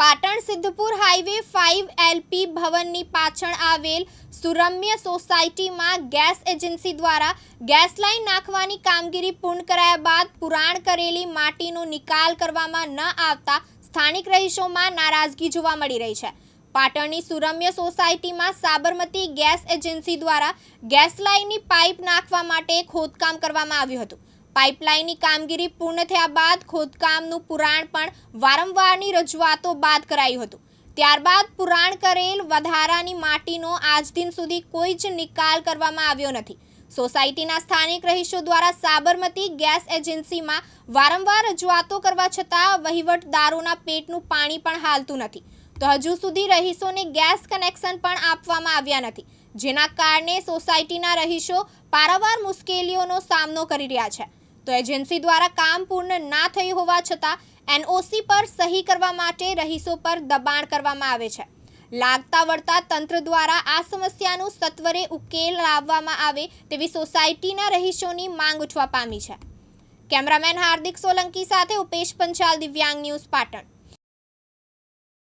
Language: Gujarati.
Patan Siddhpur highway five LP ભવનની પાછળ આવેલ સુરમ્ય સોસાયટીમાં ગેસ એજન્સી દ્વારા ગેસ લાઇન નાખવાની કામગીરી પૂર્ણ કરાયા બાદ પુરાણ કરેલી માટીનો નિકાલ કરવામાં ન આવતા સ્થાનિક રહીશોમાં નારાજગી જોવા મળી રહી છે. પાટણની સુરમ્ય સોસાયટીમાં સાબરમતી ગેસ એજન્સી દ્વારા ગેસ લાઇનની પાઇપ નાખવા માટે ખોદકામ કરવામાં આવ્યું હતું. પાઇપલાઇનની કામગીરી પૂર્ણ થયા બાદ ખોદકામનું પુરાણ પણ વારંવારની રજૂઆતો બાદ કરાયું હતું. ત્યારબાદ પુરાણ કરેલ વધારાની માટીનો આજ દિન સુધી કોઈ જ નિકાલ કરવામાં આવ્યો નથી. સોસાયટીના સ્થાનિક રહીશો દ્વારા સાબરમતી ગેસ એજન્સીમાં વારંવાર રજૂઆતો કરવા છતાં વહીવટદારોના પેટનું પાણી પણ હાલતું નથી. તો હજુ સુધી રહીશોને ગેસ કનેક્શન પણ આપવામાં આવ્યા નથી. જેના કારણે સોસાયટીના રહીશો પારાવાર મુશ્કેલીઓનો સામનો કરી રહ્યા છે. તો એજન્સી દ્વારા કામ પૂર્ણ ના થયું હોવા છતાં એનઓસી પર સહી કરવા માટે રહીશો પર દબાણ કરવામાં આવે છે. લાગતા વળતા તંત્ર દ્વારા આ સમસ્યાનું સત્વરે ઉકેલ લાવવામાં આવે તેવી સોસાયટીના રહીશોની માંગ ઉઠવા પામી છે. કેમેરામેન હાર્દિક સોલંકી સાથે ઉપેશ પંચાલ, દિવ્યાંગ ન્યૂઝ પાટણ.